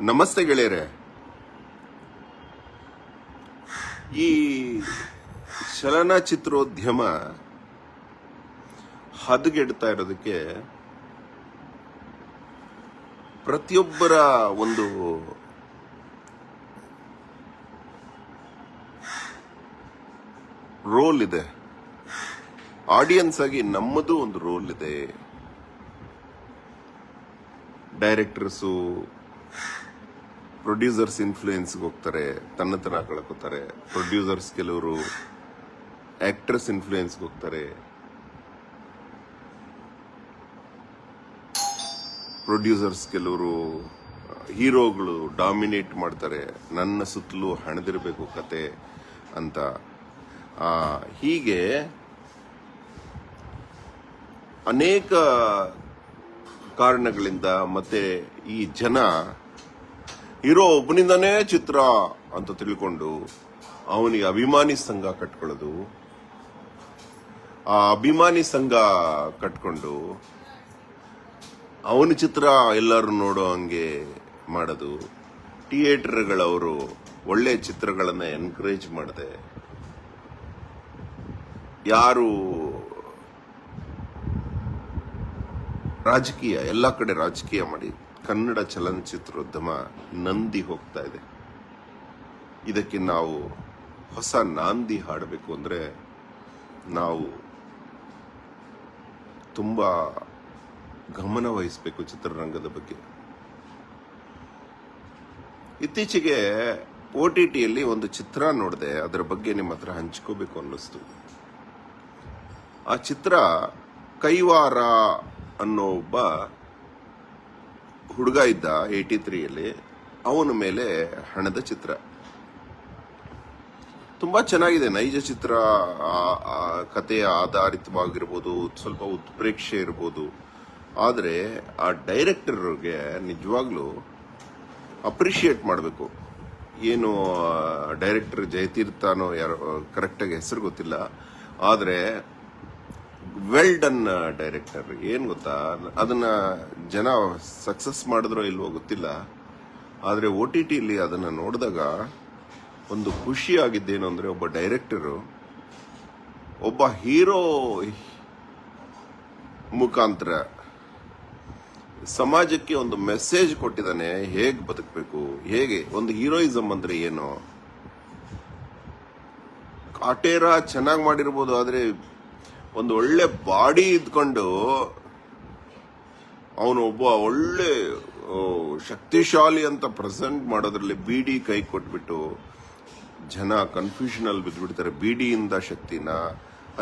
ನಮಸ್ತೆ ಗೆಳೆಯರೆ. ಈ ಚಲನಚಿತ್ರೋದ್ಯಮ ಹದಗೆಡ್ತಾ ಇರೋದಕ್ಕೆ ಪ್ರತಿಯೊಬ್ಬರ ಒಂದು ರೋಲ್ ಇದೆ. ಆಡಿಯನ್ಸ್ ಆಗಿ ನಮ್ಮದು ಒಂದು ರೋಲ್ ಇದೆ. ಡೈರೆಕ್ಟರ್ಸು ಪ್ರೊಡ್ಯೂಸರ್ಸ್ ಇನ್ಫ್ಲೂಯೆನ್ಸ್ಗೆ ಹೋಗ್ತಾರೆ, ತನ್ನ ತರ ಕಳ್ಕೋತಾರೆ. ಪ್ರೊಡ್ಯೂಸರ್ಸ್ ಕೆಲವರು ಆಕ್ಟ್ರೆಸ್ ಇನ್ಫ್ಲೂಯೆನ್ಸ್ಗೆ ಹೋಗ್ತಾರೆ. ಪ್ರೊಡ್ಯೂಸರ್ಸ್ ಕೆಲವರು ಹೀರೋಗಳು ಡಾಮಿನೇಟ್ ಮಾಡ್ತಾರೆ. ನನ್ನ ಸುತ್ತಲೂ ಹಣದಿರಬೇಕು ಕತೆ ಅಂತ. ಹೀಗೆ ಅನೇಕ ಕಾರಣಗಳಿಂದ ಮತ್ತೆ ಈ ಜನ ಹೀರೋ ಒಬ್ಬನಿಂದನೇ ಚಿತ್ರ ಅಂತ ತಿಳ್ಕೊಂಡು ಅವನಿಗೆ ಅಭಿಮಾನಿ ಸಂಘ ಕಟ್ಕೊಳ್ಳೋದು. ಆ ಅಭಿಮಾನಿ ಸಂಘ ಕಟ್ಕೊಂಡು ಅವನ ಚಿತ್ರ ಎಲ್ಲರೂ ನೋಡೋ ಹಂಗೆ ಮಾಡೋದು. ಥಿಯೇಟರ್ಗಳವರು ಒಳ್ಳೆ ಚಿತ್ರಗಳನ್ನು ಎನ್ಕರೇಜ್ ಮಾಡದೆ. ಯಾರು ರಾಜಕೀಯ, ಎಲ್ಲ ಕಡೆ ರಾಜಕೀಯ ಮಾಡಿ. ಕನ್ನಡ ಚಲನಚಿತ್ರೋದ್ಯಮ ನಂದಿ ಹೋಗ್ತಾ ಇದೆ. ಇದಕ್ಕೆ ನಾವು ಹೊಸ ನಾಂದಿ ಹಾಡಬೇಕು ಅಂದರೆ ನಾವು ತುಂಬ ಗಮನವಹಿಸಬೇಕು ಚಿತ್ರರಂಗದ ಬಗ್ಗೆ. ಇತ್ತೀಚೆಗೆ ಒ ಟಿ ಟಿಯಲ್ಲಿ ಒಂದು ಚಿತ್ರ ನೋಡಿದೆ, ಅದರ ಬಗ್ಗೆ ನಿಮ್ಮ ಹತ್ರ ಹಂಚ್ಕೋಬೇಕು ಅನ್ನಿಸ್ತು. ಆ ಚಿತ್ರ ಕೈವಾರ ಅನ್ನೋ ಒಬ್ಬ ಹುಡುಗ ಇದ್ದ ಏಯ್ಟಿ ತ್ರೀಯಲ್ಲಿ ಅವನ ಮೇಲೆ ಹಣದ ಚಿತ್ರ. ತುಂಬಾ ಚೆನ್ನಾಗಿದೆ. ನೈಜ ಚಿತ್ರ ಕಥೆಯ ಆಧಾರಿತವಾಗಿರ್ಬೋದು, ಸ್ವಲ್ಪ ಉತ್ಪ್ರೇಕ್ಷೆ ಇರ್ಬೋದು. ಆದರೆ ಆ ಡೈರೆಕ್ಟರ್ಗೆ ನಿಜವಾಗ್ಲೂ ಅಪ್ರಿಷಿಯೇಟ್ ಮಾಡಬೇಕು. ಏನು ಡೈರೆಕ್ಟರ್ ಜಯತೀರ್ಥನೋ ಯಾರೋ, ಕರೆಕ್ಟಾಗಿ ಹೆಸರು ಗೊತ್ತಿಲ್ಲ. ಆದರೆ ವೆಲ್ ಡನ್ ಡೈರೆಕ್ಟರ್, ಏನು ಗೊತ್ತಾ? ಅದನ್ನ ಜನ ಸಕ್ಸಸ್ ಮಾಡಿದ್ರೋ ಇಲ್ವೋ ಗೊತ್ತಿಲ್ಲ. ಆದರೆ ಒ ಟಿ ಟಿಲಿ ಅದನ್ನು ನೋಡಿದಾಗ ಒಂದು ಖುಷಿಯಾಗಿದ್ದೇನು ಅಂದರೆ ಅಂದ್ರೆ ಒಬ್ಬ ಡೈರೆಕ್ಟರು, ಒಬ್ಬ ಹೀರೋ ಮುಖಾಂತರ ಸಮಾಜಕ್ಕೆ ಒಂದು ಮೆಸೇಜ್ ಕೊಟ್ಟಿದ್ದಾನೆ, ಹೇಗೆ ಬದುಕಬೇಕು, ಹೇಗೆ, ಒಂದು ಹೀರೋಯಿಸಮ್ ಅಂದರೆ ಏನು? ಕಾಟೇರ ಚೆನ್ನಾಗಿ ಮಾಡಿರ್ಬೋದು, ಆದ್ರೆ ಒಂದು ಒಳ್ಳೆ ಬಾಡಿ ಇದ್ಕೊಂಡು ಅವನು ಒಬ್ಬ ಒಳ್ಳೆ ಶಕ್ತಿಶಾಲಿ ಅಂತ ಪ್ರೆಸೆಂಟ್ ಮಾಡೋದ್ರಲ್ಲಿ ಬಿಡಿ ಕೈ ಕೊಟ್ಬಿಟ್ಟು ಜನ ಕನ್ಫ್ಯೂಷನ್ ಅಲ್ಲಿ ಬಿದ್ದುಬಿಡ್ತಾರೆ ಬಿಡಿಯಿಂದ ಶಕ್ತಿನ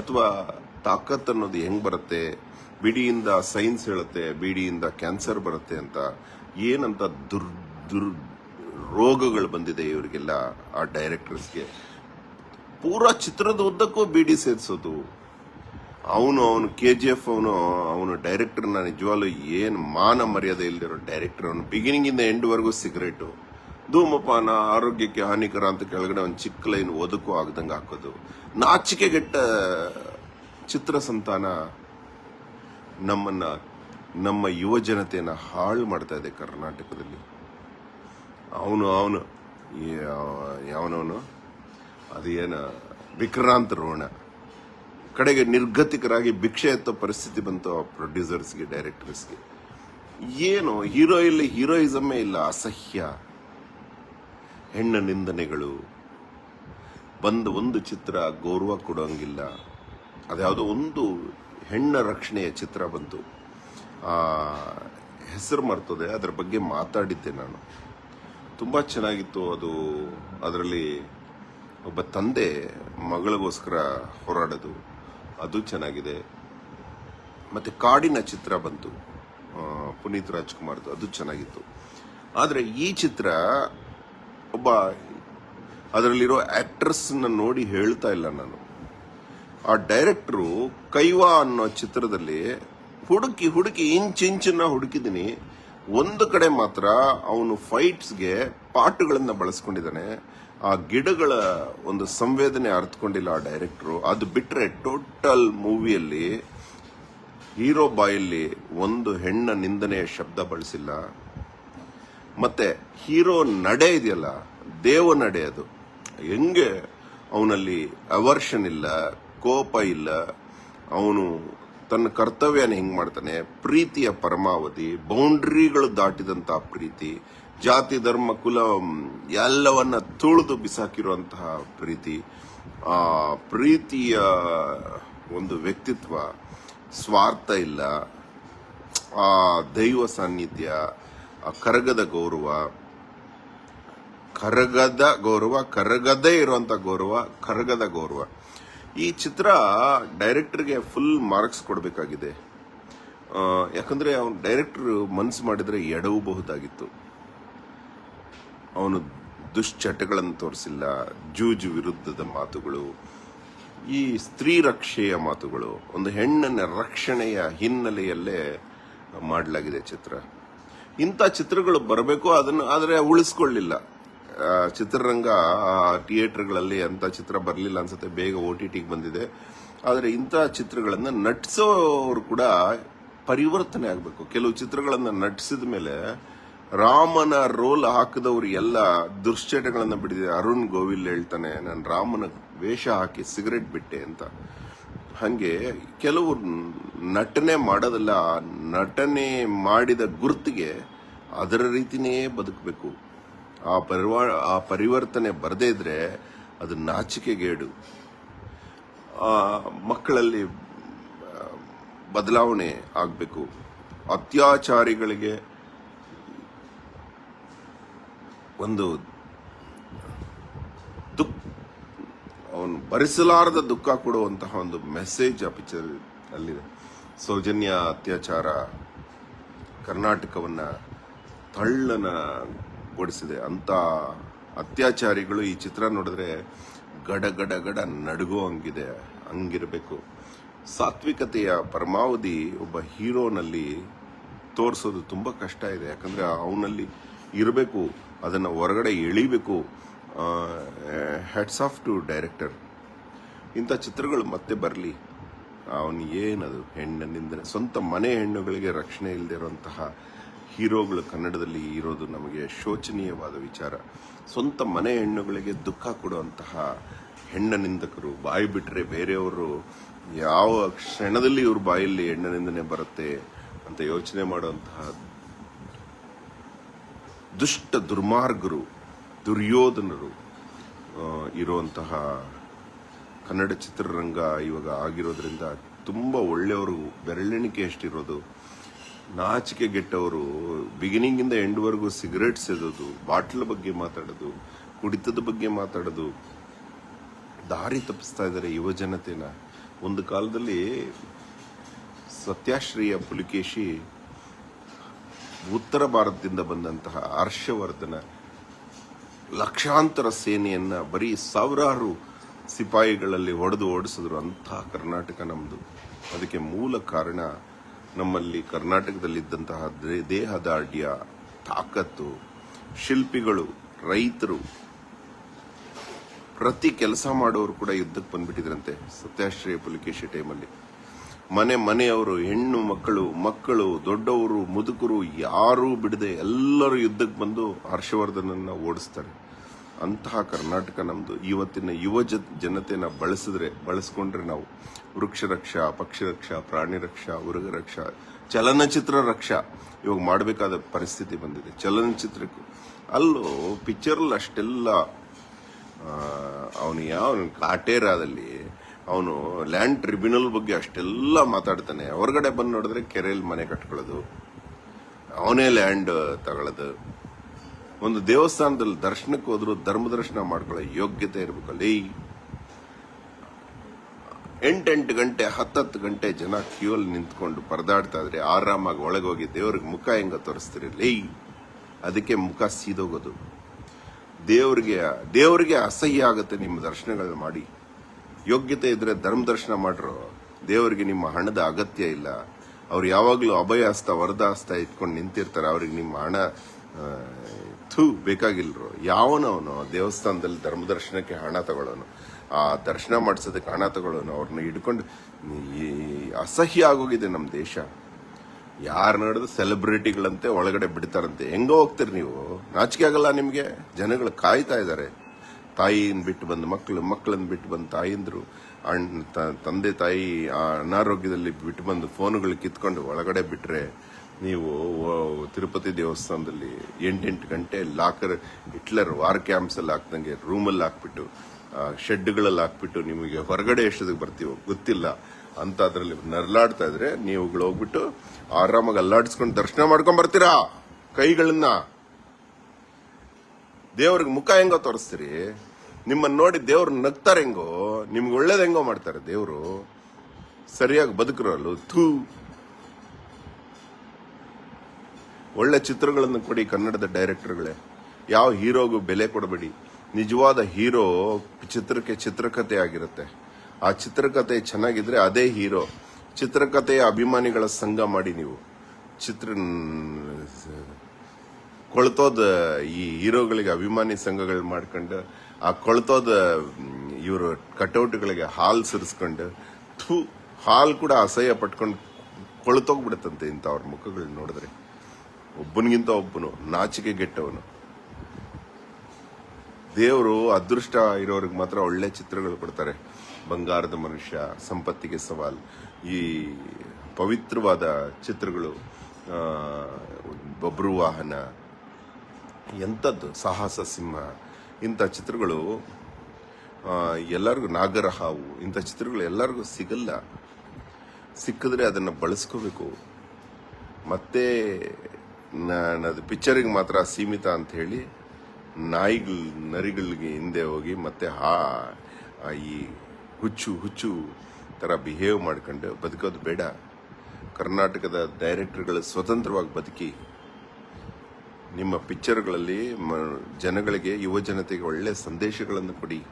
ಅಥವಾ ತಾಕತ್ ಅನ್ನೋದು ಹೆಂಗ್ ಬರುತ್ತೆ? ಬಿಡಿಯಿಂದ ಸೈನ್ಸ್ ಹೇಳುತ್ತೆ, ಬಿಡಿಯಿಂದ ಕ್ಯಾನ್ಸರ್ ಬರುತ್ತೆ ಅಂತ. ಏನಂತ ದುರ್ ದುರ್ ರೋಗಗಳು ಬಂದಿದೆ ಇವರಿಗೆಲ್ಲ ಆ ಡೈರೆಕ್ಟರ್ಸ್ಗೆ ಪೂರಾ ಚಿತ್ರದ ಉದ್ದಕ್ಕೂ ಬಿಡಿ ಸೇರಿಸೋದು. ಅವನು ಅವನು ಕೆ ಜಿ ಎಫ್ ಅವನು ಅವನು ಡೈರೆಕ್ಟರ್ನ ನಿಜವಾಗ್ಲೂ ಏನು ಮಾನ ಮರ್ಯಾದೆ ಇಲ್ದಿರೋ ಡೈರೆಕ್ಟರ್ ಅವನು. ಬಿಗಿನಿಂಗ್ ಇಂದ ಎಂಡ್ ವರೆಗೂ ಸಿಗರೇಟು ಧೂಮಪಾನ, ಆರೋಗ್ಯಕ್ಕೆ ಹಾನಿಕರ ಅಂತ ಕೆಳಗಡೆ ಒಂದು ಚಿಕ್ಕ ಲೈನ್ ಒದಕು ಆಗದಂಗೆ ಹಾಕೋದು. ನಾಚಿಕೆಗೆಟ್ಟ ಚಿತ್ರ ಸಂತಾನ ನಮ್ಮನ್ನ, ನಮ್ಮ ಯುವ ಜನತೆಯನ್ನು ಹಾಳು ಮಾಡ್ತಾ ಇದೆ ಕರ್ನಾಟಕದಲ್ಲಿ. ಅವನು ಅವನು ಯಾವನವನು? ಅದು ಏನು ವಿಕ್ರಾಂತ್ ರೋಣ. ಕಡೆಗೆ ನಿರ್ಗತಿಕರಾಗಿ ಭಿಕ್ಷೆ ಎತ್ತೋ ಪರಿಸ್ಥಿತಿ ಬಂತು ಆ ಪ್ರೊಡ್ಯೂಸರ್ಸ್ಗೆ ಡೈರೆಕ್ಟರ್ಸ್ಗೆ ಏನು? ಹೀರೋ ಇಲ್ಲಿ ಹೀರೋಯಿಸಮ್ಮೇ ಇಲ್ಲ, ಅಸಹ್ಯ. ಹೆಣ್ಣ ನಿಂದನೆಗಳು ಬಂದ ಒಂದು ಚಿತ್ರ ಗೌರವ ಕೊಡೋಂಗಿಲ್ಲ. ಅದ್ಯಾವುದೋ ಒಂದು ಹೆಣ್ಣ ರಕ್ಷಣೆಯ ಚಿತ್ರ ಬಂತು. ಹೆಸರು ಮರ್ತದೆ, ಅದರ ಬಗ್ಗೆ ಮಾತಾಡಿದ್ದೆ ನಾನು. ತುಂಬ ಚೆನ್ನಾಗಿತ್ತು ಅದು. ಅದರಲ್ಲಿ ಒಬ್ಬ ತಂದೆ ಮಗಳಿಗೋಸ್ಕರ ಹೋರಾಡೋದು. ಅದು ಚೆನ್ನಾಗಿದೆ. ಮತ್ತೆ ಕಾಡಿನ ಚಿತ್ರ ಬಂತು. ಪುನೀತ್ ರಾಜ್ಕುಮಾರ್ದು, ಅದು ಚೆನ್ನಾಗಿತ್ತು. ಆದರೆ ಈ ಚಿತ್ರ ಒಬ್ಬ ಅದರಲ್ಲಿರೋ ಆ್ಯಕ್ಟ್ರಸ್ನ ನೋಡಿ ಹೇಳ್ತಾ ಇಲ್ಲ ನಾನು. ಆ ಡೈರೆಕ್ಟ್ರು ಕೈವಾ ಅನ್ನೋ ಚಿತ್ರದಲ್ಲಿ ಹುಡುಕಿ ಹುಡುಕಿ ಇಂಚ್ ಇಂಚನ್ನ ಹುಡುಕಿದ್ದೀನಿ. ಒಂದು ಕಡೆ ಮಾತ್ರ ಅವನು ಫೈಟ್ಸ್ಗೆ ಪಾಟುಗಳನ್ನು ಬಳಸ್ಕೊಂಡಿದ್ದಾನೆ. ಆ ಗಿಡಗಳ ಒಂದು ಸಂವೇದನೆ ಅರ್ಥಕೊಂಡಿಲ್ಲ ಆ ಡೈರೆಕ್ಟ್ರು ಅದು ಬಿಟ್ಟರೆ ಟೋಟಲ್ ಮೂವಿಯಲ್ಲಿ ಹೀರೋ ಬಾಯಲ್ಲಿ ಒಂದು ಹೆಣ್ಣ ನಿಂದನೆಯ ಶಬ್ದ ಬಳಸಿಲ್ಲ. ಮತ್ತೆ ಹೀರೋ ನಡೆ ಇದೆಯಲ್ಲ, ದೇವ ನಡೆ ಅದು. ಹೆಂಗೆ ಅವನಲ್ಲಿ ಅವರ್ಷನ್ ಇಲ್ಲ, ಕೋಪ ಇಲ್ಲ, ಅವನು ತನ್ನ ಕರ್ತವ್ಯನ ಹೆಂಗೆ ಮಾಡ್ತಾನೆ, ಪ್ರೀತಿಯ ಪರಮಾವಧಿ ಬೌಂಡ್ರಿಗಳು ದಾಟಿದಂಥ ಪ್ರೀತಿ ಜಾತಿ, ಧರ್ಮ, ಕುಲ ಎಲ್ಲವನ್ನ ತುಳಿದು ಬಿಸಾಕಿರುವಂತಹ ಪ್ರೀತಿ, ಆ ಪ್ರೀತಿಯ ಒಂದು ವ್ಯಕ್ತಿತ್ವ, ಸ್ವಾರ್ಥ ಇಲ್ಲ, ಆ ದೈವ ಸಾನ್ನಿಧ್ಯ, ಆ ಕರಗದ ಗೌರವ ಕರಗದ ಗೌರವ, ಕರಗದೇ ಇರುವಂತ ಗೌರವ, ಕರಗದ ಗೌರವ. ಈ ಚಿತ್ರ ಡೈರೆಕ್ಟರ್ಗೆ ಫುಲ್ ಮಾರ್ಕ್ಸ್ ಕೊಡಬೇಕಾಗಿದೆ. ಯಾಕಂದ್ರೆ ಅವನು ಡೈರೆಕ್ಟರ್ ಮನ್ಸು ಮಾಡಿದ್ರೆ ಎಡವಬಹುದಾಗಿತ್ತು ಅವನು ದುಶ್ಚಟಗಳನ್ನು ತೋರಿಸಿಲ್ಲ, ಜೂಜು ವಿರುದ್ಧದ ಮಾತುಗಳು, ಈ ಸ್ತ್ರೀ ರಕ್ಷೆಯ ಮಾತುಗಳು, ಒಂದು ಹೆಣ್ಣನ ರಕ್ಷಣೆಯ ಹಿನ್ನೆಲೆಯಲ್ಲೇ ಮಾಡಲಾಗಿದೆ ಚಿತ್ರ. ಇಂಥ ಚಿತ್ರಗಳು ಬರಬೇಕು, ಅದನ್ನು ಆದರೆ ಉಳಿಸ್ಕೊಳ್ಳಿಲ್ಲ. ಚಿತ್ರರಂಗ ಥಿಯೇಟರ್ಗಳಲ್ಲಿ ಅಂಥ ಚಿತ್ರ ಬರಲಿಲ್ಲ ಅನ್ಸುತ್ತೆ, ಬೇಗ ಓ ಟಿ ಟಿಗೆ ಬಂದಿದೆ. ಆದರೆ ಇಂಥ ಚಿತ್ರಗಳನ್ನು ನಟಿಸೋರು ಕೂಡ ಪರಿವರ್ತನೆ ಆಗಬೇಕು. ಕೆಲವು ಚಿತ್ರಗಳನ್ನು ನಟಿಸಿದ ಮೇಲೆ ರಾಮನ ರೋಲ್ ಹಾಕಿದವರು ಎಲ್ಲ ದುಶ್ಚಟಗಳನ್ನು ಬಿಡಿದೆ ಅರುಣ್ ಗೋವಿಲ್ ಹೇಳ್ತಾನೆ, ನಾನು ರಾಮನ ವೇಷ ಹಾಕಿ ಸಿಗರೆಟ್ ಬಿಟ್ಟೆ ಅಂತ. ಹಂಗೆ ಕೆಲವು ನಟನೆ ಮಾಡೋದಲ್ಲ ನಟನೆ ಮಾಡಿದ ಗುರ್ತಿಗೆ ಅದರ ರೀತಿನೇ ಬದುಕಬೇಕು. ಆ ಪರಿವಾ, ಆ ಪರಿವರ್ತನೆ ಬರದೇ ಇದ್ರೆ ಅದು ನಾಚಿಕೆಗೇಡು. ಮಕ್ಕಳಲ್ಲಿ ಬದಲಾವಣೆ ಆಗಬೇಕು. ಅತ್ಯಾಚಾರಿಗಳಿಗೆ ಒಂದು ದುಃಖ, ಅವನು ಭರಿಸಲಾರದ ದುಃಖ ಕೊಡುವಂತಹ ಒಂದು ಮೆಸೇಜ್ ಆ ಪಿಕ್ಚರ್ ಅಲ್ಲಿದೆ. ಸೌಜನ್ಯ ಅತ್ಯಾಚಾರ ಕರ್ನಾಟಕವನ್ನ ತಳ್ಳನಗೊಳಿಸಿದೆ. ಅಂತ ಅತ್ಯಾಚಾರಿಗಳು ಈ ಚಿತ್ರ ನೋಡಿದ್ರೆ ಗಡ ಗಡ ಗಡ ನಡುಗೋ ಹಂಗಿದೆ, ಹಂಗಿರಬೇಕು. ಸಾತ್ವಿಕತೆಯ ಪರಮಾವಧಿ ಒಬ್ಬ ಹೀರೋನಲ್ಲಿ ತೋರಿಸೋದು ತುಂಬ ಕಷ್ಟ ಇದೆ. ಯಾಕಂದರೆ ಅವನಲ್ಲಿ ಇರಬೇಕು. ಅದನ್ನ ಹೊರಗಡೆ ಎಳಿಬೇಕು. ಹೆಡ್ಸ್ ಆಫ್ ಟು ಡೈರೆಕ್ಟರ್ ಇಂಥ ಚಿತ್ರಗಳು ಮತ್ತೆ ಬರಲಿ. ಅವನು ಏನದು? ಹೆಣ್ಣಿನಿಂದ ಸ್ವಂತ ಮನೆ ಹೆಣ್ಣುಗಳಿಗೆ ರಕ್ಷಣೆ ಇಲ್ಲದೆ ಇರುವಂತಹ ಹೀರೋಗಳು ಕನ್ನಡದಲ್ಲಿ ಇರೋದು ನಮಗೆ ಶೋಚನೀಯವಾದ ವಿಚಾರ. ಸ್ವಂತ ಮನೆ ಹೆಣ್ಣುಗಳಿಗೆ ದುಃಖ ಕೊಡುವಂತಹ ಹೆಣ್ಣ ನಿಂದಕರು ಬಾಯಿ ಬಿಟ್ಟರೆ ಬೇರೆಯವರು ಯಾವ ಕ್ಷಣದಲ್ಲಿ ಇವ್ರ ಬಾಯಲ್ಲಿ ಹೆಣ್ಣ ನಿಂದನೆ ಬರುತ್ತೆ ಅಂತ ಯೋಚನೆ ಮಾಡುವಂತಹ ದುಷ್ಟ ದುರ್ಮಾರ್ಗರು, ದುರ್ಯೋಧನರು ಇರುವಂತಹ ಕನ್ನಡ ಚಿತ್ರರಂಗ ಇವಾಗ ಆಗಿರೋದ್ರಿಂದ ತುಂಬ ಒಳ್ಳೆಯವರು, ಬೆರಳೆಣಿಕೆ ಎಷ್ಟಿರೋದು ನಾಚಿಕೆ ಗೆಟ್ಟವರು ಬಿಗಿನಿಂಗಿಂದ ಎಂಡ್ವರೆಗೂ ಸಿಗರೇಟ್ ಸೇದೋದು, ಬಾಟ್ಲ ಬಗ್ಗೆ ಮಾತಾಡೋದು, ಕುಡಿತದ ಬಗ್ಗೆ ಮಾತಾಡೋದು, ದಾರಿ ತಪ್ಪಿಸ್ತಾ ಇದ್ದಾರೆ ಯುವ ಜನತೆನ. ಒಂದು ಕಾಲದಲ್ಲಿ ಸತ್ಯಾಶ್ರೀಯ ಪುಲಿಕೇಶಿ ಉತ್ತರ ಭಾರತದಿಂದ ಬಂದಂತಹ ಹರ್ಷವರ್ಧನ ಲಕ್ಷಾಂತರ ಸೇನೆಯನ್ನ ಬರೀ ಸಾವಿರಾರು ಸಿಪಾಯಿಗಳಲ್ಲಿ ಹೊಡೆದು ಓಡಿಸಿದ್ರು ಅಂತಹ ಕರ್ನಾಟಕ ನಮ್ಮದು ಅದಕ್ಕೆ ಮೂಲ ಕಾರಣ ನಮ್ಮಲ್ಲಿ ಕರ್ನಾಟಕದಲ್ಲಿದ್ದಂತಹ ದೇ- ದೇಹದಾಢ್ಯ ತಾಕತ್ತು, ಶಿಲ್ಪಿಗಳು, ರೈತರು, ಪ್ರತಿ ಕೆಲಸ ಮಾಡೋರು ಕೂಡ ಯುದ್ಧಕ್ಕೆ ಬಂದ್ಬಿಟ್ಟಿದ್ರಂತೆ ಸತ್ಯಾಶ್ರಯ ಪುಲಿಕೇಶಿ ಟೈಮಲ್ಲಿ ಮನೆ ಮನೆಯವರು, ಹೆಣ್ಣು ಮಕ್ಕಳು ಮಕ್ಕಳು, ದೊಡ್ಡವರು, ಮುದುಕರು, ಯಾರೂ ಬಿಡದೆ ಎಲ್ಲರೂ ಯುದ್ಧಕ್ಕೆ ಬಂದು ಹರ್ಷವರ್ಧನನ್ನ ಓಡಿಸ್ತಾರೆ. ಅಂತಹ ಕರ್ನಾಟಕ ನಮ್ಮದು ಇವತ್ತಿನ ಯುವ ಜ, ಜನತೆನ ಬಳಸಿದ್ರೆ, ಬಳಸ್ಕೊಂಡ್ರೆ ನಾವು ವೃಕ್ಷ ರಕ್ಷಾ, ಪಕ್ಷಿ ರಕ್ಷಾ, ಪ್ರಾಣಿ ರಕ್ಷಾ, ಉರುಗ ರಕ್ಷಾ, ಚಲನಚಿತ್ರ ರಕ್ಷಾ ಇವಾಗ ಮಾಡಬೇಕಾದ ಪರಿಸ್ಥಿತಿ ಬಂದಿದೆ. ಚಲನಚಿತ್ರಕ್ಕೂ. ಅಲ್ಲೂ ಪಿಕ್ಚರಲ್ಲಿ ಅಷ್ಟೆಲ್ಲ ಅವನು ಯಾವ ಕಾಟೇರಾದಲ್ಲಿ ಅವನು ಲ್ಯಾಂಡ್ ಟ್ರಿಬ್ಯುನಲ್ ಬಗ್ಗೆ ಅಷ್ಟೆಲ್ಲ ಮಾತಾಡ್ತಾನೆ. ಹೊರಗಡೆ ಬಂದು ನೋಡಿದ್ರೆ ಕೆರೆಯಲ್ಲಿ ಮನೆ ಕಟ್ಕೊಳ್ಳೋದು, ಅವನೇ ಲ್ಯಾಂಡ್ ತಗೊಳ್ಳೋದು ಒಂದು ದೇವಸ್ಥಾನದಲ್ಲಿ ದರ್ಶನಕ್ಕೆ ಹೋದ್ರು ಧರ್ಮ ದರ್ಶನ ಮಾಡ್ಕೊಳ್ಳೋ ಯೋಗ್ಯತೆ ಇರಬೇಕು ಈ ಎಂಟೆಂಟು ಗಂಟೆ, ಹತ್ತತ್ತು ಗಂಟೆ ಜನ ಕ್ಯೂ ಅಲ್ಲಿ ನಿಂತ್ಕೊಂಡು ಪರದಾಡ್ತಾ ಇದ್ರೆ ಆರಾಮಾಗಿ ಒಳಗೆ ಹೋಗಿ ದೇವ್ರಿಗೆ ಮುಖ ಹೆಂಗ ತೋರಿಸ್ತೀರಿ ಲೇ ಅದಕ್ಕೆ ಮುಖ ಸೀದೋಗೋದು. ದೇವರಿಗೆ ದೇವರಿಗೆ ಅಸಹ್ಯ ಆಗುತ್ತೆ ನಿಮ್ಮ ದರ್ಶನಗಳನ್ನ ಮಾಡಿ. ಯೋಗ್ಯತೆ ಇದ್ರೆ ಧರ್ಮ ದರ್ಶನ ಮಾಡ್ರು. ದೇವರಿಗೆ ನಿಮ್ಮ ಹಣದ ಅಗತ್ಯ ಇಲ್ಲ. ಅವ್ರು ಯಾವಾಗಲೂ ಅಭಯ ಹಸ್ತ ವರದ ಹಸ್ತ ಇಟ್ಕೊಂಡು ನಿಂತಿರ್ತಾರೆ. ಅವ್ರಿಗೆ ನಿಮ್ಮ ಹಣ ಥೂ ಬೇಕಾಗಿಲ್ರು. ಯಾವನವನು ದೇವಸ್ಥಾನದಲ್ಲಿ ಧರ್ಮ ದರ್ಶನಕ್ಕೆ ಹಣ ತಗೊಳ್ಳೋನು. ಆ ದರ್ಶನ ಮಾಡಿಸೋದಕ್ಕೆ ಹಣ ತಗೊಳ್ಳೋನು. ಅವ್ರನ್ನ ಹಿಡ್ಕೊಂಡು ಅಸಹ್ಯ ಆಗೋಗಿದೆ ನಮ್ಮ ದೇಶ. ಯಾರು ನಡೆದು ಸೆಲೆಬ್ರಿಟಿಗಳಂತೆ ಒಳಗಡೆ ಬಿಡ್ತಾರಂತೆ. ಹೆಂಗೋ ಹೋಗ್ತೀರಿ ನೀವು? ನಾಚಿಕೆ ಆಗಲ್ಲ ನಿಮಗೆ? ಜನಗಳು ಕಾಯ್ತಾ ಇದ್ದಾರೆ. ತಾಯಿನ ಬಿಟ್ಟು ಬಂದ ಮಕ್ಕಳು, ಮಕ್ಕಳನ್ನು ಬಿಟ್ಟು ಬಂದ ತಾಯಿಂದ್ರು, ಅಣ್ಣ ತಂದೆ, ತಾಯಿ ಆ ಅನಾರೋಗ್ಯದಲ್ಲಿ ಬಿಟ್ಟು ಬಂದು ಫೋನುಗಳು ಕಿತ್ಕೊಂಡು ಒಳಗಡೆ ಬಿಟ್ಟರೆ ನೀವು ತಿರುಪತಿ ದೇವಸ್ಥಾನದಲ್ಲಿ ಎಂಟೆಂಟು ಗಂಟೆ ಲಾಕರ್, ಹಿಟ್ಲರ್ ವಾರ್ ಕ್ಯಾಂಪ್ಸಲ್ಲಿ ಹಾಕ್ದಂಗೆ ರೂಮಲ್ಲಿ ಹಾಕ್ಬಿಟ್ಟು ಶೆಡ್ಗಳಲ್ಲಿ ಹಾಕ್ಬಿಟ್ಟು ನಿಮಗೆ ಹೊರಗಡೆ ಎಷ್ಟೊತ್ತಿಗೆ ಬರ್ತೀವೋ ಗೊತ್ತಿಲ್ಲ. ಅಂತ ಅದರಲ್ಲಿ ನರಳಾಡ್ತಾ ಇದ್ರೆ ನೀವುಗಳು ಹೋಗ್ಬಿಟ್ಟು ಆರಾಮಾಗಿ ಅಲ್ಲಾಡಿಸ್ಕೊಂಡು ದರ್ಶನ ಮಾಡ್ಕೊಂಡ್ ಬರ್ತೀರಾ? ಕೈಗಳನ್ನ. ದೇವ್ರಿಗೆ ಮುಖ ಹೆಂಗೋ ತೋರಿಸ್ತೀರಿ. ನಿಮ್ಮನ್ನ ನೋಡಿ ದೇವ್ರು ನಗ್ತಾರೆ ಹೆಂಗೋ, ನಿಮ್ಗೆ ಒಳ್ಳೇದು ಹೆಂಗೋ ಮಾಡ್ತಾರೆ ದೇವರು. ಸರಿಯಾಗಿ ಬದುಕರಲ್ಲ, ಥೂ. ಒಳ್ಳೆ ಚಿತ್ರಗಳನ್ನು ಕೊಡಿ ಕನ್ನಡದ ಡೈರೆಕ್ಟರ್ಗಳೇ. ಯಾವ ಹೀರೋಗೂ ಬೆಲೆ ಕೊಡಬೇಡಿ. ನಿಜವಾದ ಹೀರೋ ಚಿತ್ರಕ್ಕೆ ಚಿತ್ರಕಥೆ ಆಗಿರುತ್ತೆ. ಆ ಚಿತ್ರಕಥೆ ಚೆನ್ನಾಗಿದ್ರೆ ಅದೇ ಹೀರೋ. ಚಿತ್ರಕಥೆಯ ಅಭಿಮಾನಿಗಳ ಸಂಘ ಮಾಡಿ ನೀವು. ಚಿತ್ರ ಕೊಳ್ತೋದ ಈ ಹೀರೋಗಳಿಗೆ ಅಭಿಮಾನಿ ಸಂಘಗಳು ಮಾಡ್ಕೊಂಡು ಆ ಕೊಳ್ತೋದ ಇವರು ಕಟೌಟ್ಗಳಿಗೆ ಹಾಲು ಸುರಿಸ್ಕೊಂಡು, ಥೂ, ಹಾಲು ಕೂಡ ಅಸಹ್ಯ ಪಟ್ಕೊಂಡು ಕೊಳತೋಗ್ಬಿಡುತ್ತಂತೆ ಇಂಥ ಅವ್ರ ಮುಖಗಳು ನೋಡಿದ್ರೆ. ಒಬ್ಬನಿಗಿಂತ ಒಬ್ಬನು, ನಾಚಿಕೆ ಗೆಟ್ಟವನು ದೇವರು ಅದೃಷ್ಟ ಇರೋರಿಗೆ ಮಾತ್ರ ಒಳ್ಳೆ ಚಿತ್ರಗಳು ಕೊಡ್ತಾರೆ. ಬಂಗಾರದ ಮನುಷ್ಯ, ಸಂಪತ್ತಿಗೆ ಸವಾಲ್. ಈ ಪವಿತ್ರವಾದ ಚಿತ್ರಗಳು ಬಬ್ರು ವಾಹನ, ಎಂಥದ್ದು, ಸಾಹಸ ಸಿಂಹ ಇಂಥ ಚಿತ್ರಗಳು ಎಲ್ಲರಿಗೂ ನಾಗರ ಹಾವು, ಇಂಥ ಚಿತ್ರಗಳು ಎಲ್ಲರಿಗೂ ಸಿಗಲ್ಲ. ಸಿಕ್ಕಿದ್ರೆ ಅದನ್ನು ಬಳಸ್ಕೋಬೇಕು. ಮತ್ತೆ ಅದು ಪಿಕ್ಚರಿಗೆ ಮಾತ್ರ ಸೀಮಿತ ಅಂತ ಹೇಳಿ, ನಾಯಿಗಳು, ನರಿಗಳಿಗೆ ಹಿಂದೆ ಹೋಗಿ ಮತ್ತೆ ಹಾ ಈ ಹುಚ್ಚು ಹುಚ್ಚು ಥರ ಬಿಹೇವ್ ಮಾಡ್ಕೊಂಡು ಬದುಕೋದು ಬೇಡ. ಕರ್ನಾಟಕದ ಡೈರೆಕ್ಟರ್ಗಳು ಸ್ವತಂತ್ರವಾಗಿ ಬದುಕಿ ನಿಮ್ಮ ಪಿಕ್ಚರ್ಗಳಲ್ಲಿ ಮ- ಜನಗಳಿಗೆ, ಯುವ ಜನತೆಗೆ ಒಳ್ಳೆ ಸಂದೇಶಗಳನ್ನು ಕೊಡಿ.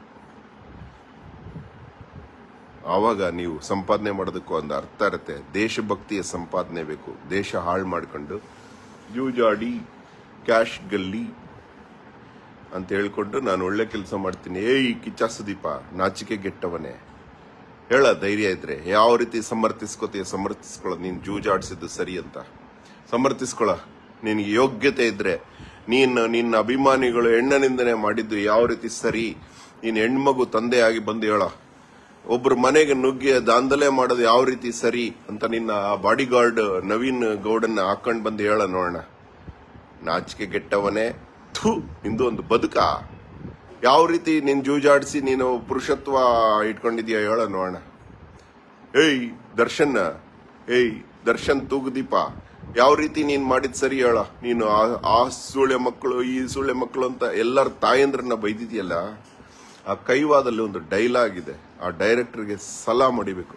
ಆವಾಗ ನೀವು ಸಂಪಾದನೆ ಮಾಡೋದಕ್ಕೂ ಒಂದು ಅರ್ಥ ಇರುತ್ತೆ. ದೇಶಭಕ್ತಿಯ ಸಂಪಾದನೆ ಬೇಕು. ದೇಶ ಹಾಳು ಮಾಡ್ಕೊಂಡು ಜೂಜಾಡಿ, ಕ್ಯಾಶ್ ಗಲ್ಲಿ ಅಂತ ಹೇಳ್ಕೊಂಡು ನಾನು ಒಳ್ಳೆ ಕೆಲಸ ಮಾಡ್ತೀನಿ. ಏಯ್, ಕಿಚ್ಚ ಸುದೀಪ, ನಾಚಿಕೆ ಗೆಟ್ಟವನೇ ಹೇಳ ಧೈರ್ಯ ಇದ್ರೆ. ಯಾವ ರೀತಿ ಸಮರ್ಥಿಸ್ಕೋತೀಯ? ಸಮರ್ಥಿಸ್ಕೊಳ್ಳೋ. ನೀನು ಜೂಜಾಡಿಸಿದ್ದು ಸರಿ ಅಂತ. ಸಮರ್ಥಿಸ್ಕೊಳ ನಿನಗೆ ಯೋಗ್ಯತೆ ಇದ್ರೆ ನೀನು ನಿನ್ನ ಅಭಿಮಾನಿಗಳು ಹೆಣ್ಣನಿಂದನೆ ಮಾಡಿದ್ದು ಯಾವ ರೀತಿ ಸರಿ? ನೀನು ಹೆಣ್ಮಗು ತಂದೆಯಾಗಿ ಬಂದು ಹೇಳ. ಒಬ್ಬರ ಮನೆಗೆ ನುಗ್ಗಿ ದಾಂಧಲೆ ಮಾಡೋದು ಯಾವ ರೀತಿ ಸರಿ ಅಂತ ನಿನ್ನ ಬಾಡಿ ಗಾರ್ಡ್ ನವೀನ್ ಗೌಡನ್ನ ಹಾಕೊಂಡು ಬಂದು ಹೇಳ ನೋಡೋಣ. ನಾಚಿಕೆ ಗೆಟ್ಟವನೇ ಥೂ ಇಂದು ಒಂದು ಬದುಕ. ಯಾವ ರೀತಿ ನೀನ್ ಜೂಜಾಡಿಸಿ ನೀನು ಪುರುಷತ್ವ ಇಟ್ಕೊಂಡಿದ್ಯಾ ಹೇಳ ನೋಡೋಣ. ಏಯ್ ದರ್ಶನ್ ಏಯ್, ದರ್ಶನ್ ತೂಗುದೀಪ. ಯಾವ ರೀತಿ ನೀನ್ ಮಾಡಿದ್ ಸರಿ ಹೇಳ. ನೀನು ಆ- ಸೂಳೆ ಮಕ್ಕಳು, ಈ ಸೂಳೆ ಮಕ್ಕಳು ಅಂತ ಎಲ್ಲರ ತಾಯಂದ್ರನ್ನ ಬೈದಿದ್ಯಲ್ಲ, ಆ ಕೈವಾದಲ್ಲಿ ಒಂದು ಡೈಲಾಗ್ ಇದೆ. ಆ ಡೈರೆಕ್ಟರ್ಗೆ ಸಲಾ ಮಾಡಿಬೇಕು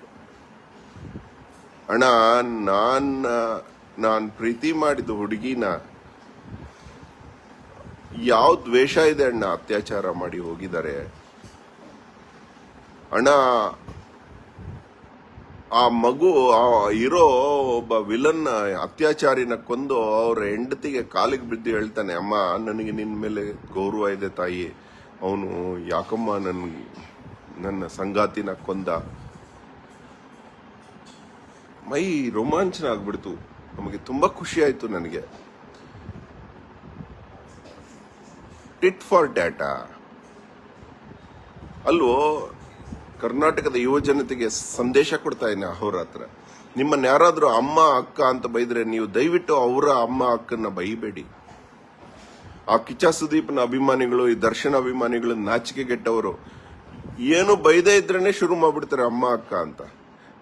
ಅಣ್ಣ, ನಾನ್ ನಾನ್ ಪ್ರೀತಿ ಮಾಡಿದ ಹುಡುಗಿನ ಯಾವ ದ್ವೇಷ ಇದೆ ಅಣ್ಣ ಅತ್ಯಾಚಾರ ಮಾಡಿ ಹೋಗಿದ್ದಾರೆ. ಅಣ್ಣ ಆ ಮಗು ಇರೋ ಒಬ್ಬ ವಿಲನ್ ಅತ್ಯಾಚಾರಿನ ಕೊಂದು ಅವ್ರ ಹೆಂಡತಿಗೆ ಕಾಲಿಗೆ ಬಿದ್ದು ಹೇಳ್ತಾನೆ, ಅಮ್ಮ, ನನಗೆ ನಿನ್ನ ಮೇಲೆ ಗೌರವ ಇದೆ ತಾಯಿ. ಅವನು ಯಾಕಮ್ಮ ನನ್, ನನ್ನ ಸಂಗಾತಿನ ಕೊಂದ? ಮೈ ರೋಮಾಂಚನ ಆಗ್ಬಿಡ್ತು ನಮಗೆ ತುಂಬಾ ಖುಷಿ ಆಯ್ತು ನನಗೆ. ಟಿಟ್ ಫಾರ್ ಡ್ಯಾಟಾ ಅಲ್ವೋ ಕರ್ನಾಟಕದ ಯುವ ಜನತೆಗೆ ಸಂದೇಶ ಕೊಡ್ತಾ ಇದ್ದೀನಿ ಅಹೋರಾತ್ರ ನಿಮ್ಮನ್ನ ಯಾರಾದರೂ ಅಮ್ಮ, ಅಕ್ಕ ಅಂತ ಬೈದ್ರೆ ನೀವು ದಯವಿಟ್ಟು ಅವರ ಅಮ್ಮ, ಅಕ್ಕನ್ನ ಬೈಬೇಡಿ. ಆ ಕಿಚ್ಚ ಸುದೀಪ್ನ ಅಭಿಮಾನಿಗಳು, ಈ ದರ್ಶನ ಅಭಿಮಾನಿಗಳು ನಾಚಿಕೆಗೆಟ್ಟವರು ಏನು ಬೈದೇ ಇದ್ರೇ ಶುರು ಮಾಡ್ಬಿಡ್ತಾರೆ ಅಮ್ಮ, ಅಕ್ಕ ಅಂತ.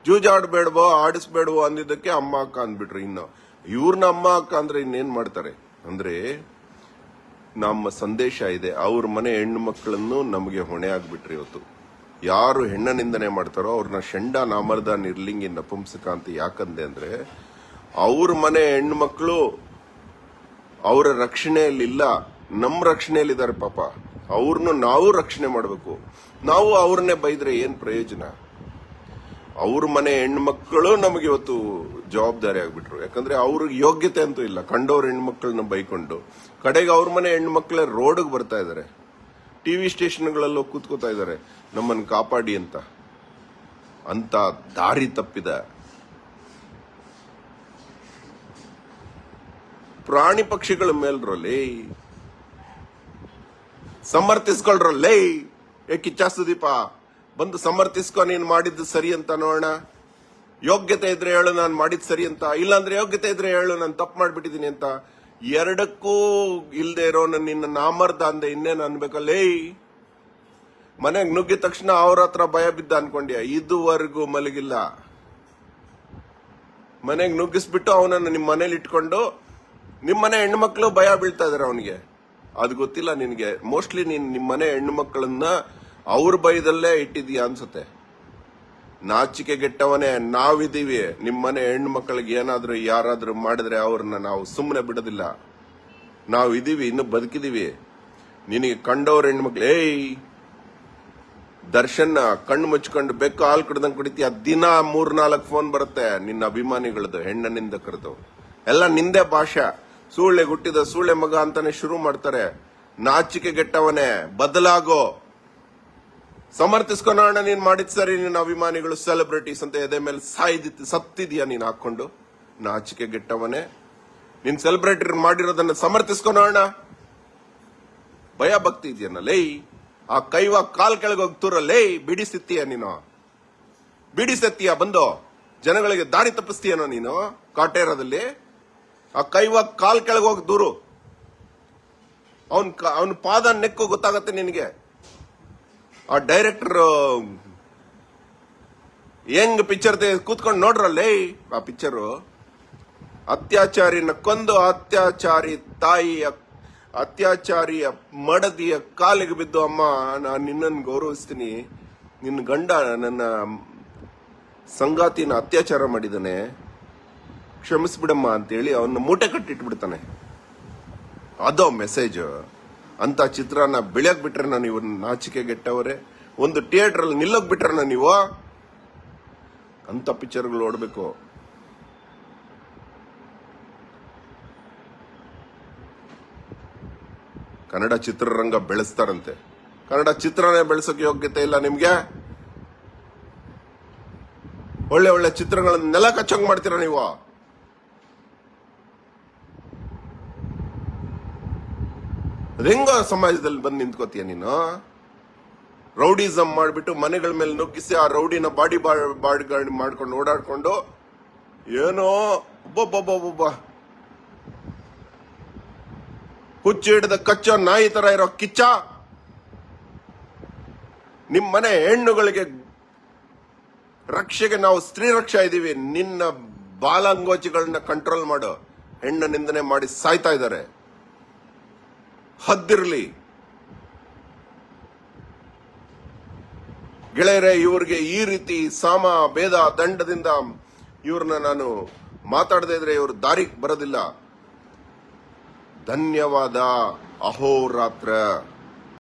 ಜೂಜಾಡ್ಬೇಡ್ವೋ, ಆಡಿಸ್ಬೇಡ್ವೋ ಅಂದಿದ್ದಕ್ಕೆ ಅಮ್ಮ, ಅಕ್ಕ ಅಂದ್ಬಿಟ್ರಿ. ಇನ್ನು ಇವ್ರನ್ನ ಅಮ್ಮ, ಅಕ್ಕ ಅಂದ್ರೆ ಇನ್ನೇನ್ ಮಾಡ್ತಾರೆ? ಅಂದ್ರೆ ನಮ್ಮ ಸಂದೇಶ ಇದೆ. ಅವ್ರ ಮನೆ ಹೆಣ್ಣು ಮಕ್ಕಳನ್ನು ನಮಗೆ ಹೊಣೆ ಆಗ್ಬಿಟ್ರಿ ಇವತ್ತು. ಯಾರು ಹೆಣ್ಣ ನಿಂದನೆ ಮಾಡ್ತಾರೋ ಅವ್ರನ್ನ ಶಂಡ ನಾಮರ್ದ ನಿರ್ಲಿಂಗಿ ನಪುಂಸಕ ಅಂತ ಯಾಕಂದೆ ಅಂದ್ರೆ ಅವ್ರ ಮನೆ ಹೆಣ್ಣು ಮಕ್ಕಳು ಅವರ ರಕ್ಷಣೆಯಲ್ಲಿಲ್ಲ ನಮ್ಮ ರಕ್ಷಣೆಯಲ್ಲಿದ್ದಾರೆ ಪಾಪ. ಅವ್ರನ್ನು ನಾವು ರಕ್ಷಣೆ ಮಾಡಬೇಕು. ನಾವು ಅವ್ರನ್ನೇ ಬೈದ್ರೆ ಏನು ಪ್ರಯೋಜನ? ಅವ್ರ ಮನೆ ಹೆಣ್ಮಕ್ಳು ನಮಗೆ ಇವತ್ತು ಜವಾಬ್ದಾರಿ ಆಗ್ಬಿಟ್ರು. ಯಾಕಂದ್ರೆ ಅವ್ರಿಗೆ ಯೋಗ್ಯತೆ ಅಂತೂ ಇಲ್ಲ. ಕಂಡವ್ರ ಹೆಣ್ಮಕ್ಳನ್ನ ಬೈಕೊಂಡು. ಕಡೆಗೆ ಅವ್ರ ಮನೆ ಹೆಣ್ಮಕ್ಳೇ ರೋಡಿಗೆ ಬರ್ತಾ ಇದ್ದಾರೆ ಟಿವಿ ಸ್ಟೇಷನ್ಗಳಲ್ಲೂ ಕೂತ್ಕೋತಾ ಇದ್ದಾರೆ. ನಮ್ಮನ್ನು ಕಾಪಾಡಿ ಅಂತ. ಅಂತ ದಾರಿ ತಪ್ಪಿದ. ಪ್ರಾಣಿ ಪಕ್ಷಿಗಳ ಮೇಲ್ರಲ್ಲಿ. ಸಮರ್ಥಿಸ್ಕೊಳ್ರಲ್ಲೇ. ಏ ಕಿಚ್ಚ ಸುದೀಪ ಬಂದು ಸಮರ್ಥಿಸ್ಕೊ, ನೀನು ಮಾಡಿದ್ದು ಸರಿ ಅಂತ ನೋಡೋಣ. ಯೋಗ್ಯತೆ ಇದ್ರೆ ಹೇಳು, ನಾನು ಮಾಡಿದ್ದು ಸರಿ ಅಂತ. ಇಲ್ಲಾಂದ್ರೆ ಯೋಗ್ಯತೆ ಇದ್ರೆ ಹೇಳು, ನಾನು ತಪ್ಪು ಮಾಡಿಬಿಟ್ಟಿದ್ದೀನಿ ಅಂತ. ಎರಡಕ್ಕೂ ಇಲ್ಲದೆ ಇರೋ ನಿನ್ನ ನಾಮರ್ದ ಅಂದೆ ಇನ್ನೇನು ಅನ್ಬೇಕಲ್ಲೇ ಮನೆಗೆ ನುಗ್ಗಿದ ತಕ್ಷಣ ಅವ್ರ ಹತ್ರ ಭಯ ಬಿದ್ದ ಅನ್ಕೊಂಡ್ಯ? ಇದುವರೆಗೂ ಮಲಗಿಲ್ಲ. ಮನೆಗೆ ನುಗ್ಗಿಸ್ಬಿಟ್ಟು ಅವನನ್ನು ನಿಮ್ಮ ಮನೇಲಿ ಇಟ್ಕೊಂಡು ನಿಮ್ಮ ಮನೆ ಹೆಣ್ಮಕ್ಳು ಭಯ ಬೀಳ್ತಾ ಇದಾರೆ ಅವನಿಗೆ. ಅದು ಗೊತ್ತಿಲ್ಲ ನಿನಗೆ. ಮೋಸ್ಟ್ಲಿ ನೀನು ನಿಮ್ಮ ಮನೆ ಹೆಣ್ಮಕ್ಳನ್ನ ಅವ್ರ ಭಯದಲ್ಲೇ ಇಟ್ಟಿದೀಯ ಅನ್ಸುತ್ತೆ. ನಾಚಿಕೆ ಗೆಟ್ಟವನೇ ನಾವಿದೀವಿ ನಿಮ್ಮ ಮನೆ ಮಕ್ಕಳಿಗೆ ಏನಾದರೂ ಯಾರಾದರೂ ಮಾಡಿದ್ರೆ ಅವ್ರನ್ನ ನಾವು ಸುಮ್ಮನೆ ಬಿಡೋದಿಲ್ಲ. ನಾವು ಇದೀವಿ ಇನ್ನು ಬದುಕಿದೀವಿ ನಿನಗೆ ಕಂಡವ್ರ ಹೆಣ್ಮಕ್ಳು ಏಯ್ ದರ್ಶನ್ ಕಣ್ಣು ಮುಚ್ಕೊಂಡು ಬೆಕ್ಕು ಹಾಲು ಕುಡ್ದಂಗೆ ಕುಡಿತೀಯ? ದಿನ ಮೂರ್ ನಾಲ್ಕು ಫೋನ್ ಬರುತ್ತೆ ನಿನ್ನ ಅಭಿಮಾನಿಗಳದು ಹೆಣ್ಣನಿಂದ ಕರೆದು ಎಲ್ಲ ನಿಂದೆ ಭಾಷೆ. ಸೂಳೆ ಹುಟ್ಟಿದ ಸೂಳೆ ಮಗ ಅಂತಾನೆ ಶುರು ಮಾಡ್ತಾರೆ. ನಾಚಿಕೆ ಗೆಟ್ಟವನೇ ಬದಲಾಗೋ. ಸಮರ್ಥಿಸ್ಕೊಳೋಣ ನೀನ್ ಮಾಡಿದ ಸರಿ, ನಿನ್ನ ಅಭಿಮಾನಿಗಳು ಸೆಲೆಬ್ರಿಟೀಸ್ ಅಂತ ಎದೆ ಮೇಲೆ ಸಾಯ್ದಿತ್ತು, ಸತ್ತಿದ್ಯಾ ನೀನ್ ಹಾಕೊಂಡು ನಾಚಿಕೆ ಗೆಟ್ಟವನೇ ನೀನ್ ಸೆಲೆಬ್ರಿಟಿ ಮಾಡಿರೋದನ್ನ ಸಮರ್ಥಿಸ್ಕೊಳೋಣ ಭಯ ಭಕ್ತಿ ಇದೆಯನ್ನ ಲೇ. ಆ ಕೈವ ಕಾಲ್ ಕೆಳಗೆ ಹೋಗ್ತೂರ ಲೇ, ಬಿಡಿಸಿತ್ತೀಯ ನೀನು? ಬಿಡಿಸತ್ತೀಯ, ಬಂದು. ಜನಗಳಿಗೆ ದಾರಿ ತಪ್ಪಿಸ್ತೀಯನೋ ನೀನು, ಕಾಟೇರದಲ್ಲಿ? ಆ ಕೈವ ಕಾಲ್ ಕೆಳಗೆ ಹೋಗಿ ದೂರು. ಅವನ್ ಅವನ ಪಾದ ನೆಕ್ಕು ಗೊತ್ತಾಗತ್ತೆ ನಿನಗೆ. ಆ ಡೈರೆಕ್ಟರ್ ಹೆಂಗ್ ಪಿಕ್ಚರ್ ಕೂತ್ಕೊಂಡು ನೋಡ್ರಲ್ಲೇ ಆ ಪಿಕ್ಚರು ಅತ್ಯಾಚಾರಿನ ಕೊಂದು ಅತ್ಯಾಚಾರಿ ತಾಯಿಯ, ಅತ್ಯಾಚಾರಿಯ ಮಡದಿಯ ಕಾಲಿಗೆ ಬಿದ್ದು, ಅಮ್ಮ, ನಾನು ನಿನ್ನನ್ನು ಗೌರವಿಸ್ತೀನಿ. ನಿನ್ನ ಗಂಡ ನನ್ನ ಸಂಗಾತಿನ ಅತ್ಯಾಚಾರ ಮಾಡಿದ್ದಾನೆ ಕ್ಷಮಿಸ್ಬಿಡಮ್ಮ ಅಂತೇಳಿ ಅವನ್ನ ಮೂಟೆ ಕಟ್ಟಿಟ್ಬಿಡ್ತಾನೆ. ಅದೋ ಮೆಸೇಜ್ ಅಂತ ಚಿತ್ರನ ಬೆಳೆಯಕ್ ಬಿಟ್ರೆ ನಾನು ಇವನ್ ನಾಚಿಕೆ ಗೆಟ್ಟವರೇ ಒಂದು ಥಿಯೇಟರ್ ಅಲ್ಲಿ ನಿಲ್ಲಕ್ ಬಿಟ್ರೆ ನೀವು? ಅಂತ ಪಿಕ್ಚರ್ಗಳು ನೋಡ್ಬೇಕು. ಕನ್ನಡ ಚಿತ್ರರಂಗ ಬೆಳೆಸ್ತಾರಂತೆ. ಕನ್ನಡ ಚಿತ್ರನೇ ಬೆಳೆಸೋಕೆ ಯೋಗ್ಯತೆ ಇಲ್ಲ ನಿಮ್ಗೆ? ಒಳ್ಳೆ ಒಳ್ಳೆ ಚಿತ್ರಗಳನ್ನ ನೆಲ ಕಚ್ಚಂಗ್ ಮಾಡ್ತೀರಾ ನೀವು? ಹೆಂಗ ಸಮಾಜದಲ್ಲಿ ಬಂದು ನಿಂತ್ಕೋತೀಯ ನೀನು? ರೌಡಿಸಮ್ ಮಾಡಿಬಿಟ್ಟು ಮನೆಗಳ ಮೇಲೆ ನುಗ್ಗಿಸಿ ಆ ರೌಡಿನ ಬಾಡಿ ಬಾಡಿ ಮಾಡ್ಕೊಂಡು ಓಡಾಡ್ಕೊಂಡು ಏನೋ ಒಬ್ಬೊಬ್ಬೊಬ್ಬೊಬ್ಬ ಹುಚ್ಚು ಹಿಡಿದ ಕಚ್ಚ ನಾಯಿ ತರ ಇರೋ ಕಿಚ್ಚ ನಿಮ್ಮ ಮನೆ ಹೆಣ್ಣುಗಳಿಗೆ ರಕ್ಷೆಗೆ ನಾವು ಸ್ತ್ರೀ ರಕ್ಷಾ ಇದೀವಿ ನಿನ್ನ ಬಾಲಾಂಗೋಚಿಗಳನ್ನ ಕಂಟ್ರೋಲ್ ಮಾಡು. ಹೆಣ್ಣ ನಿಂದನೆ ಮಾಡಿ ಸಾಯ್ತಾ ಇದ್ದಾರೆ. ಹದ್ದಿರ್ಲಿ. ಗೆಳೆಯರೆ, ಇವರಿಗೆ ಈ ರೀತಿ ಸಾಮ, ಭೇದ, ದಂಡದಿಂದ ಇವ್ರನ್ನ ನಾನು ಮಾತಾಡದೇ ಇದ್ರೆ ಇವರು ದಾರಿ ಬರೋದಿಲ್ಲ. ಧನ್ಯವಾದ, ಅಹೋರಾತ್ರ.